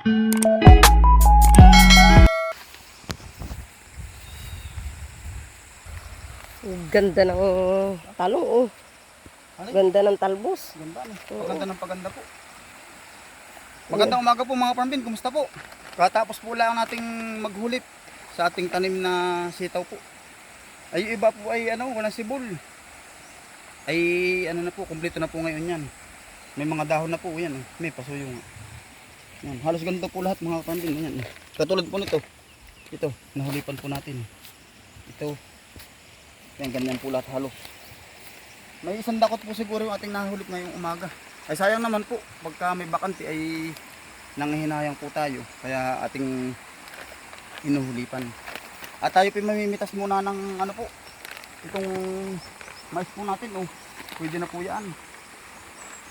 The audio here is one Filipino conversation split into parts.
Ganda ng talong, oh. Ganda ng talbos. Ganda no? Maganda ng paganda po. Magandang umaga po mga parmbin, kumusta po? Katapos po lang nating maghulip sa ating tanim na sitaw po. Ay yung iba po ay ano, walang sibol. Ay ano na po, kumpleto na po ngayon yan. May mga dahon na po yan, oh. may pasuyo nga. Yan, halos ganito po lahat mga parmbin, yan. Katulad po nito. Ito, nahulipan po natin. Ito. Yan, ganyan po lahat halos. May isang dakot po siguro yung ating nahulip ngayong umaga. Ay sayang naman po, pagka may bakante ay nanghihinayang po tayo. Kaya ating inuhulipan. At tayo po mamimitas muna ng ano po, itong mais po natin. Oh. Pwede na po yan.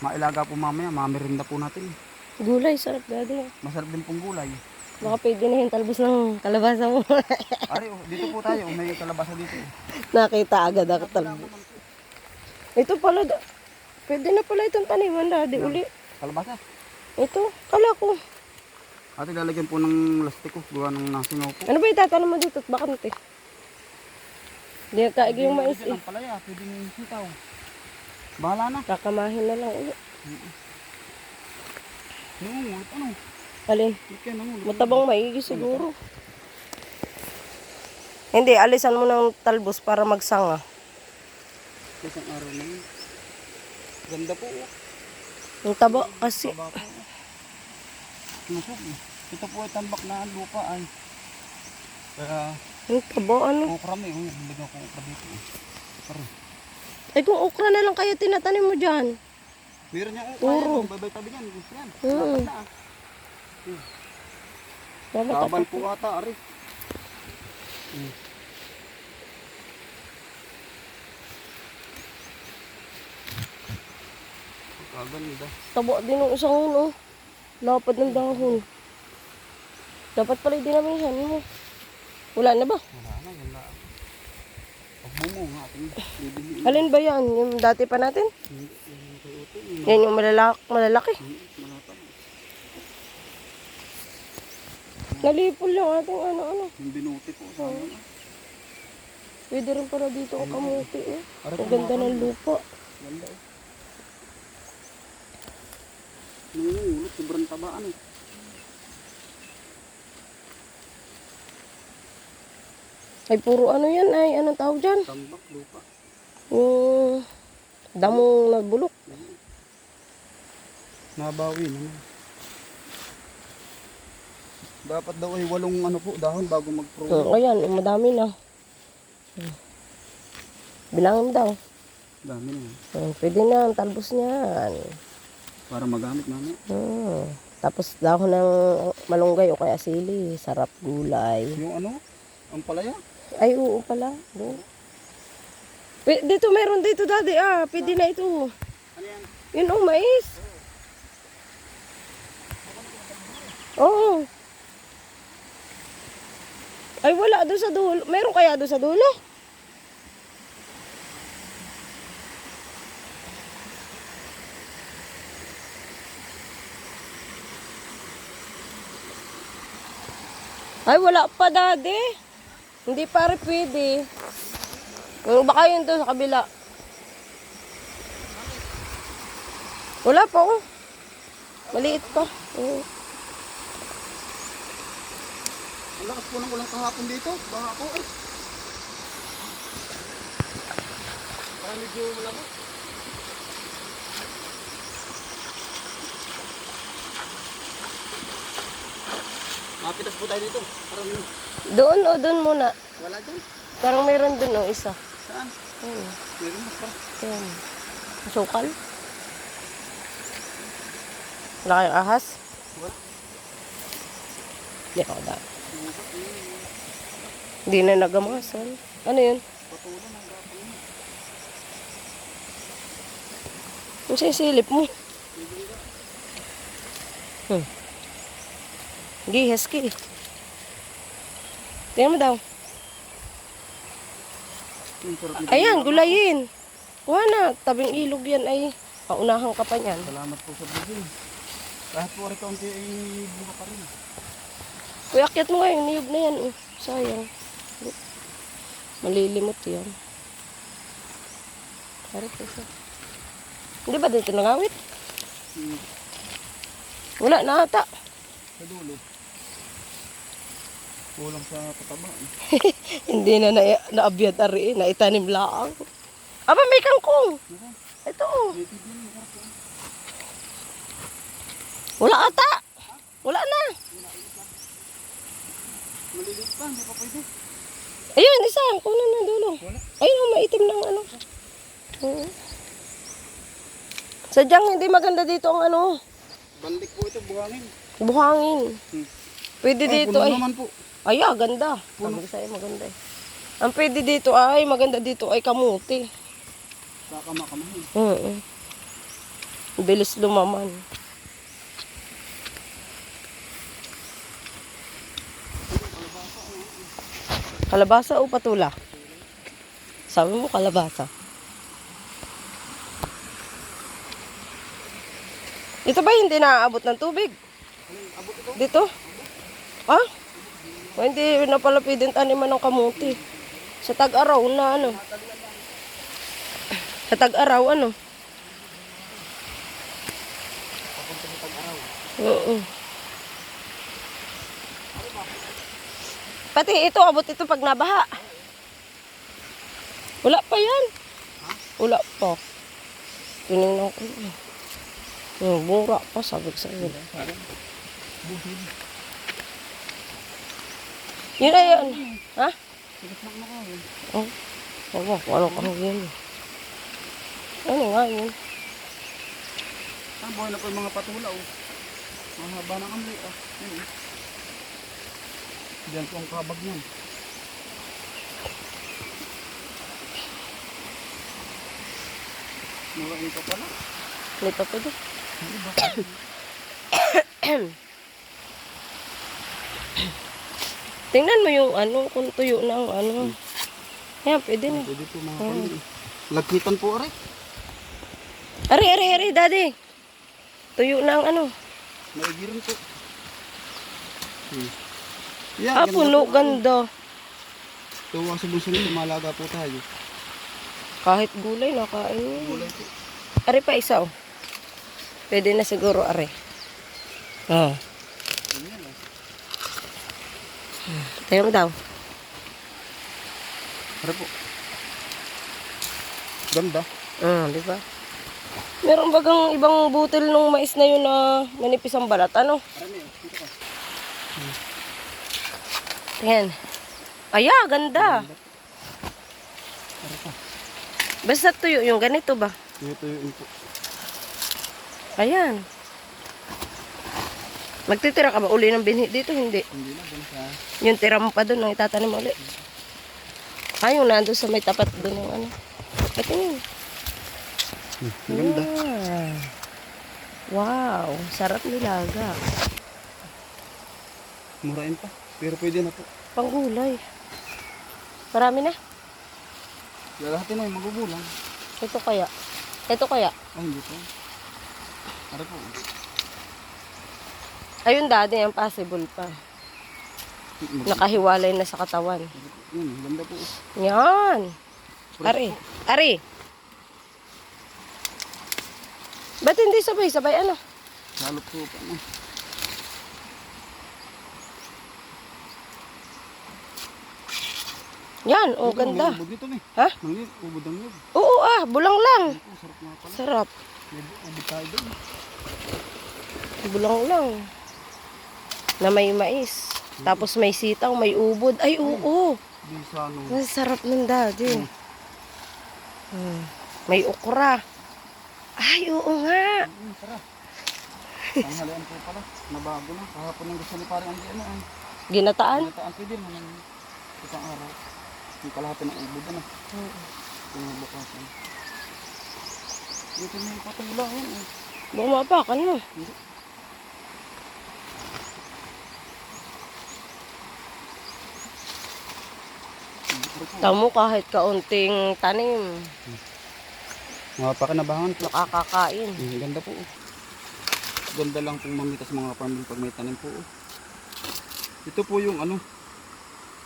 Mailaga po mamaya, mamerinda po natin. Gulay, sarap daddy. Masarap din pong gulay. Baka pwede na yung talbos ng kalabasa mo. Ari, oh, dito po tayo, may kalabasa dito. Nakita agad ako talbos. Ito pala, da- pwede na pala itong taniman daddy. Uli. Kalabasa. Ito, kala ko. Ate lalagyan po ng lastiko, gawa ng nasingaw po. Ano ba itatanong mo dito at bakante? Hindi na kaig yung mais eh. Pwede ng sitaw. Bahala na. Kakamahin na lang ulit. Nangungulit, ano? Alin? Matabang maigi siguro. Hindi, alisan mo ng talbos para magsanga. Isang araw na yun. Ganda po. oh. Yung taba kasi. Taba po. Nusog eh. Ito po ay tambak na ang lupa ay. Kaya Yung taba ano? okra may. Oh, bigyan ko okra dito. eh. Pare. Ay kung okra na lang kaya tinatanim mo dyan. Meron niya okra. Puro. Yan, babay tabi niyan. Yan. Hmm. Dapat ah. Laban po ata, ari. Hmm. Kaganda. Taba din ng isang uno. Lapad ng dahon. Dapat pala dinamihan mo. Wala na ba? Wala na, wala. Pagmungo nga. Alin ba yan? Yung dati pa natin? Yung Yan yung malalaki. malalaki. Nalipol yung ating ano-ano. Yung binuti po sa amin. Pwede rin para dito ang kamuti eh. Ang ganda ng lupa. Ganda eh. Nangungulot, sobrang tabaan eh. Ay puro ano yan ay anong tawag dyan? Tambak, lupa. Yung damong nagbulok. Nabawi naman. Dapat daw ay walong ano po, dahon bago mag-pro. Hmm, ayan, madami na. Hmm. Bilangin mo daw. Dami na. eh. Hmm, pwede na ang talbos niyan. Para magamit namin. Hmm. Tapos dahon ng malunggay o kaya sili. Sarap gulay. Yung ano, ang palaya. Ay, oo pala. P- dito, meron dito daddy ah. Pwede na ito. Ano yan? Yun oh, mais. Oo. Ay, wala doon sa dulo. Meron kaya doon sa dulo? Ay, wala pa, daddy. Hindi pare pwede. Yung baka yun doon sa kabila. Wala pa, oh. Maliit pa. Oo. Ang lakas po ng ulang kahapon dito. Baka po eh. Parang medyo malabo. Mapitas po tayo dito. Parang Doon o doon muna. wala dyan. Parang meron doon o isa. Saan? Ayun. Meron mas pa. Ayun. Sukal. Wala kayong ahas? Wala. Hindi ako dami. Hindi na nagamasan. Ano yun? Ang sisilip mo. Hmm. Gihas ki. Tingnan mo daw. Ayan, gulayin. Kuha na. Tabing ilog yan ay. Paunahan ka pa niyan. Salamat po sa bigay. Kahit po rin kaunti ay bunga pa rin. Uy, akyat mo nga yung niyog na yan. Oh. Sayang. Malilimot yan. Harap isa. Hindi ba dito nangawit? Hmm. Wala na ata. Sa dulo. Kulang sa pataba. eh. Hindi na na naabiyad ari, na itanim laang. Aba, may kangkong. Ito oh. Wala ata. Wala na. Maliliit pa, hindi pa pwede. Ayun, isa. Kunan na dulo. Ayun, oh, maitim ng ano. Oo. Sadyang hindi maganda dito ang ano, Bandik po ito, buhangin. buhangin. Hmm. Pwede Ah, dito puno ay, naman po. ay ah, ganda. Sabi ko sa'yo, maganda eh. Ang pwede dito ay, maganda dito ay kamuti. Saka makamahin. Oo. Bilis lumaman. Kalabasa o patula? Sabi mo kalabasa. Ito ba hindi naaabot ng tubig? Dito? Ha? O hindi na pala taniman ng kamuti. Sa tag-araw na ano? Sa tag-araw ano? Oo. Pati ito, abot ito pag nabaha. Wala pa yan. Wala pa. Tinignan ko. yun. Yung bunga pa, sabi sa iyo. Yun na yun. Ha? Na. Oh. Ewan ko, ano kang yun. Ano nga yun? Ah, buhay na po yung mga patula oh. Mahaba ng amli ah. Yun eh. Diyan po ang kabag niyan. Murain pa pala. Hindi pa pwede. Ba? Tingnan mo yung ano, kung tuyo ng ano. Yan, pwede na. Pwede po mga pamilya. Lagkitan po aray. Ari, ari, ari, daddy. Tuyo ng ano. Maigiran po. Hmm. Yan, Ah, puno, ganda. Tuwa sa nito, malaga po tayo. Kahit gulay, nakain. Gulay po. Ari pa isa, oh. Pwede na siguro, ari. Ah. Ganyan ah. Tayo mo daw. Aray po. Ganda. Ah, di ba? Meron bagang ibang butil nung mais na yun na manipis ang balat. Ano? Aray mo Dito ka. Tingnan. Aya, ganda. Basta tuyo yung ganito ba? Ito yung po. Ayan. Magtitira ka ba uli ng binhi dito? Hindi. Hindi na, dun sa... Yung tira mo pa doon, ang itatanim ulit. Ay, yung nandun sa may tapat doon ng ano. Patingin. Hmm, Ganda. Wow, sarap nilaga. Murain pa. Pero pwede na po. Panggulay. Marami na. Lalahatin na yung magugulang. Ito kaya. Ito kaya. Ay, hindi po. Po. Ayun dati, ang possible pa. Nakahiwalay na sa katawan. Yun, ganda po. Yan. Ari. Ari. Ba't hindi sabay-sabay ano? Salot po pa. Ano. Yan, oh, ganda. May ubod dito eh. Ha? Nangyay, ubod ang. Oo ah, bulang lang. Sarap nga pala. Sarap. May ubod tayo doon. Bulang lang. Na may mais. Tapos may sitaw, may ubod. Ay, oo. Di sa ano. Ang sarap ng daddy. Hmm. May okra. Ay, oo nga. Mm, tara. Ang halian po pala. Nabago na. Kahapon yung gusto ni parang ang ano. Ang Ginataan. nataan pwede ng isang araw. Yung kalahati ng ubod na. Yung bukasan. Ito may patula yun. eh. Bumapakan mo. Hindi. Ito po. Tamo kahit kaunting tanim, Mga pakinabangan po. nakakakain. Ang ganda po. Ganda lang pong mamita sa mga farming pag may tanim po. oh. Ito po yung ano,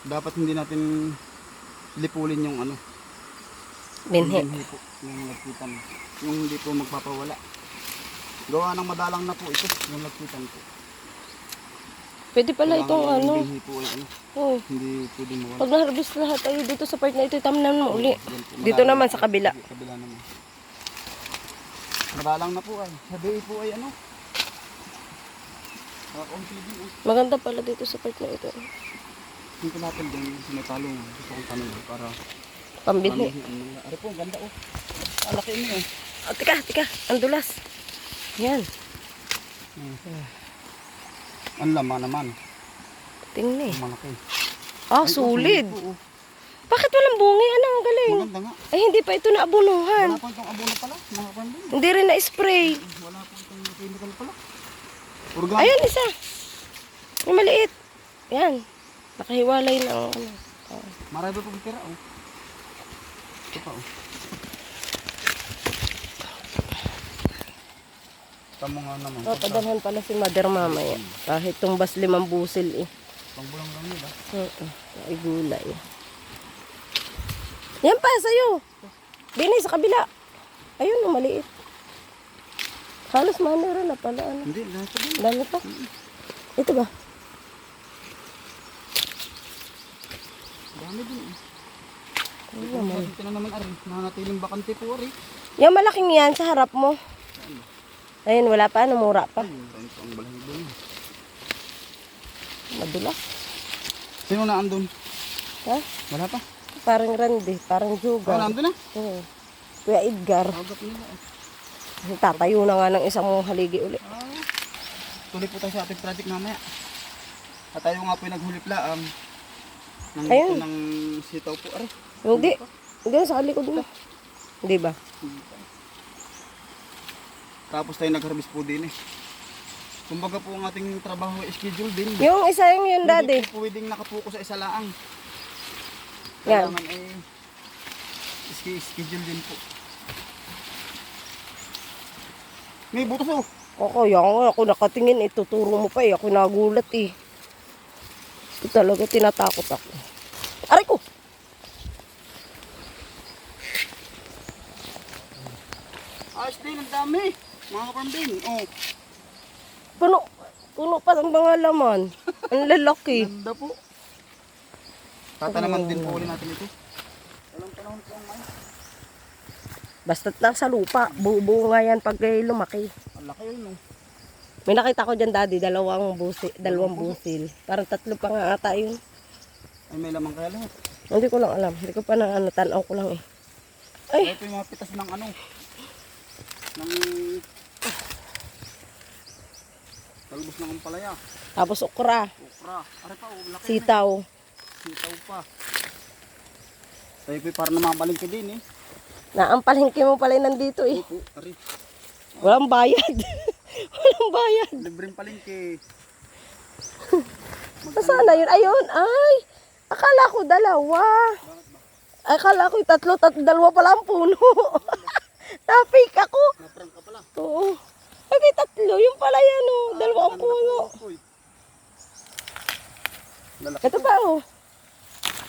dapat hindi natin lipulin yung ano, Binhi. yung binhi po, yung lagkitan. Yung hindi po magpapawala. Gawa ng madalang na po ito, yung lagkitan po. Pwede pala Kailangan itong yung ano. binhi po ay ano, Oh, hindi pwede mawala. pag na-harvest lahat tayo dito sa part na ito, tamnan mo uli. Dito naman sa kabila. Sa kabila naman. Madalang na po ay. Sabi po ay ano. Eh. Maganda pala dito sa part na ito. Yung natin din sinatalong. Gusto kong tanong para Pambili. Ari po, ganda oh. Ang laki niyo eh. Oh, tika, tika. Ang dulas. Yan. Ang laman naman. Tingnan eh. Malaki. Ah, Ay, oh, po, oh. Bakit walang bungi? Ano, ang galing. Maganda nga. Ay, hindi pa ito naabunuhan. Wala po itong abono pala. Mga pambin. Hindi rin na-spray. Wala po itong chemical pala. Organic. Ayan, isa. Yung maliit. Yan. Nakahiwalay na ang ano. Marami po tira oh. Ito pa oh. Tamo nga naman. Papadalhan pala si mother mamaya. Kahit tumbas limang busil eh. Pangbulang lang nila. Oo. Ay, gulay. Yan pa, sa'yo. Bini, sa kabila. Ayun, oh, maliit. Halos manira na pala. Ano. Hindi, lahat pa. Dami pa. Ito ba? Dami din eh. Ano naman? Ito na naman ari. Nanatiling bakante po ari. Yung malaking yan sa harap mo. Ayun, wala pa. Ano, mura pa. Madulas. Sino na andun? Ha? Wala pa. Parang Randy, parang Oh, Juga. nandun na. Oo. Kuya Edgar. Tatayo na nga ng isang haligi uli. Ah. Tuloy po tayo sa ating project mamaya. At tayo nga po yung naghulip laang. Nang ito ng sitaw po ari. Hindi. Hindi, sa likod mo. Di ba? Tapos tayo nag-harvest po din eh. Kumbaga po ang ating trabaho ay schedule din. Yung isa yung yun, daddy. Hindi po pwedeng nakapuko sa isa laang. Yan. Kailangan ay schedule din po. May butas oh. O kaya nga ako nakatingin, ituturo mo pa eh. Ako nagulat eh. Talaga tinatakot ako. Aray ko! Ayos din, ang dami. Mga kapambing. Oh, Puno, puno pa ng mga laman. Ang lalaki. ganda po. Tatanaman din po ulit natin ito. Walang panahon po ang ano. Basta't lang sa lupa. Buo nga yan pag lumaki. Ang laki yun oh. May nakita ko dyan, daddy, dalawang busil. Dalawang busil. Parang tatlo pa nga ata yun. Ay may lamang kaya lahat. Hindi ko lang alam. Hindi ko pa na ano, tanaw ko lang eh. Ay, Ito yung mga pitas ng ano. Ng talbos ng ampalaya. tapos okra, Okra. Are pa, oh, laki. sitaw. Sitaw pa. Tayo po para namamalingke din eh. Naampalingki mo pala nandito eh. Opo. Walang bayad. Walang bayad. Libreng palingke. Nasaan na yun? Ayun, ay. Akala ko dalawa. Akala ko tatlo, tat dalawa pala ang puno. Tapik ako. Naprang ka pala. Oo. Ay, may tatlo. Yung pala yan, oh. Dalawa ang puno. Ito pa, oh.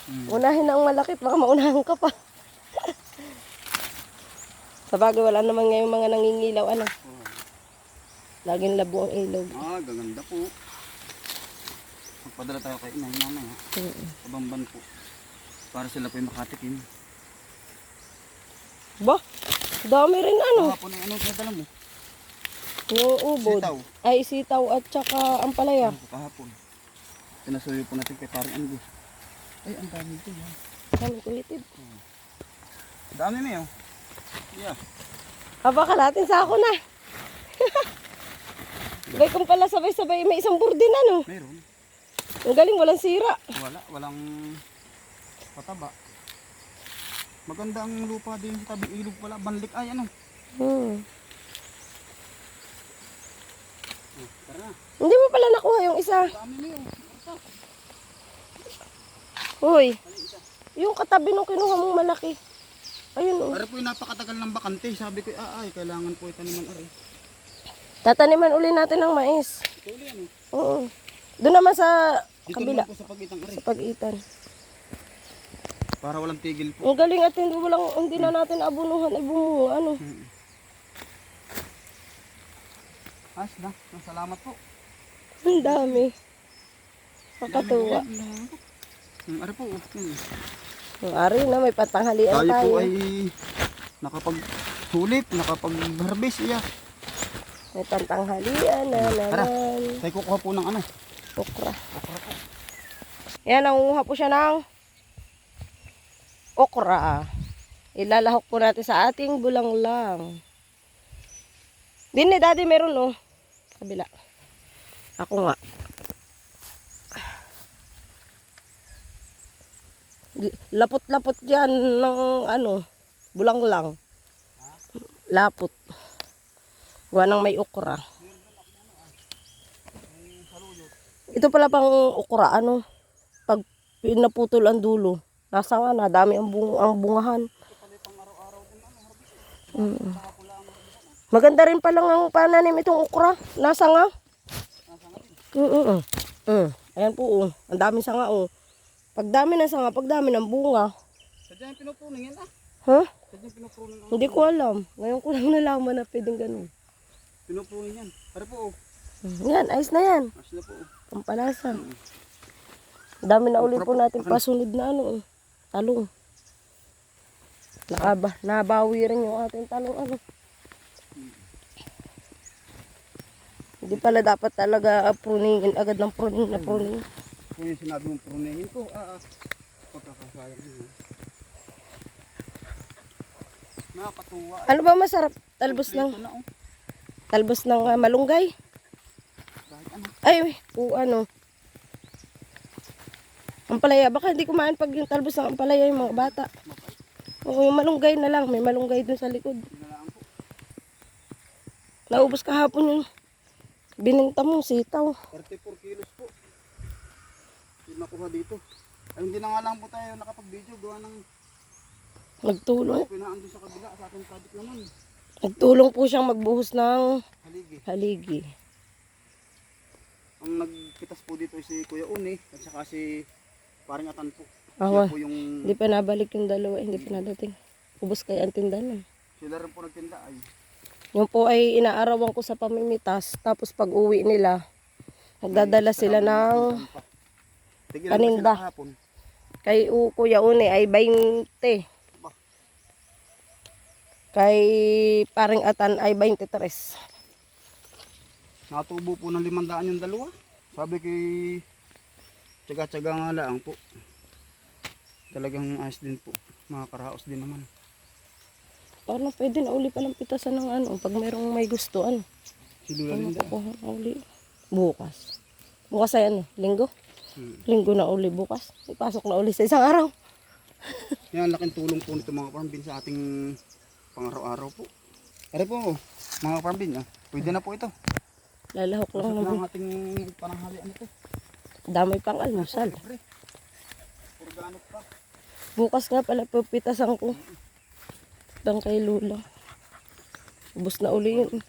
Hmm. Unahin na ang malaki. Baka maunahan ka pa. Sa bagay, wala naman ngayon mga nangingilaw. Ano? Oh. Laging labo ang ilaw. Ah, gaganda po. Magpadala tayo kay inay mamaya. Mm. Sa bamban po. Para sila po yung makatikim. Ba? Dami rin ano. Kahapon ay ano pinadala mo? Yung ubod. Sitaw. Ay, sitaw at saka ampalaya. Ano po kahapon? Pinasuyo po natin kay parang Andy. Ay, ang dami ito yan. Kami kulitid. Dami may oh. Yeah. Haba ka natin sa ako na. Bay kung pala sabay-sabay may isang burdin ano. Meron. Ang galing, walang sira. Wala, walang pataba. Maganda ang lupa din sa tabi ilog pala. Banlik ay ano. Hmm. Oh, tara na. Hindi mo pala nakuha yung isa. Dami. Hoy. Yung katabi nung kinuha mong malaki. Ayun oh. Ari po yung napakatagal ng bakante. Sabi ko, ah, ay, kailangan po itaniman ari. Tataniman uli natin ng mais. Uli eh. Oo. Doon naman sa Dito kabila. naman sa pagitang ari. Sa pag-itan. Para walang tigil po. Ang galing at hindi, walang, hindi na natin abunuhan ay bumunga. Ano? As na. Salamat po. Ang dami. Makatuwa. Hmm, ari po. Ang ari na may patanghalian Tayo tayo. po ay nakapag-sulit, nakapag-harvest iya. May patanghalian na Tara. naman. Tayo kukuha po ng ano. Okra. Yan, nangunguha po siya ng okra. Ilalahok po natin sa ating bulanglang. Din ni daddy meron oh. Kabila. Ako nga. Lapot-lapot yan ng ano, bulanglang. Lapot. Gawa ng may okra. Ito pala pang okra, ano, pag pinaputol ang dulo, nasa nga na, dami ang, bung ang bungahan. Mm. Maganda rin pala ang pananim itong okra, nasa nga. Mm -mm. Mm. Ayan po, oh. ang dami sanga, oh. Pag dami ng sanga, pag dami ng bunga. Sadya yung pinupuning yan ah. Ha? Sadya yung pinupuning. Hindi ko alam. Ngayon ko lang nalaman na pwedeng ganun. Pinupuning yan. Ari po. oh. Mm. Yan, ayos na yan. As na po. oh. Pampalasa. Dami na ulit po natin pasunod na ano, eh, talong. Nakaba, nabawi rin yung ating talong ano. Hindi pala dapat talaga pruningin agad ng pruning na pruning. Kung yung sinabi mong pruningin ko, ah, ah. Pagkakasayang yun. ah. Nakakatuwa. Ano ba masarap? Talbos ng Ito na oh. Talbos ng ah, malunggay? Ay, o ano. Ampalaya, baka hindi kumain pag yung talbos ng ampalaya yung mga bata. Oo, yung malunggay na lang. May malunggay dun sa likod. Naubos kahapon yung bininta mong sitaw. 34 kilos po. Yung nakuha dito. Ay, hindi na nga lang po tayo nakapag-video. Gawa ng Nagtulong. pinaan doon sa kabila sa ating project naman. Nagtulong po siyang magbuhos ng Haligi. haligi. Ang nagpitas po dito si Kuya Uni at saka si Paring Atan po. Awa. Po yung Hindi pa nabalik yung dalawa. Hindi pa nadating. Ubus kay ang tindahan. sila rin po nagtinda ay Yung po ay inaarawan ko sa pamimitas. Tapos pag uwi nila, nagdadala sila ng paninda. kay Kuya Une ay 20. Kay paring atan ay 23. Natubo po ng limandaan yung dalawa. Sabi kay tsaga-tsaga nga lang po. Talagang ayos din po. Mga karaos din naman. Parang pwede na uli palang pitasan ng ano. Pag merong may gusto, ano. Si Lula Ano Linda. uli? Bukas. Bukas ay ano? Linggo? Hmm. Linggo na uli bukas. Ipasok na uli sa isang araw. Yan, laking tulong po nito mga farmbin sa ating pangaraw-araw po. Ari po, mga farmbin, ah. pwede na po ito. Lalahok lang na ang ating pananghalian ito. Damay pang almusal. Pre, organic pa. Bukas nga pala pupitasan ko. Bang kay Lula. Ubus na uli yun.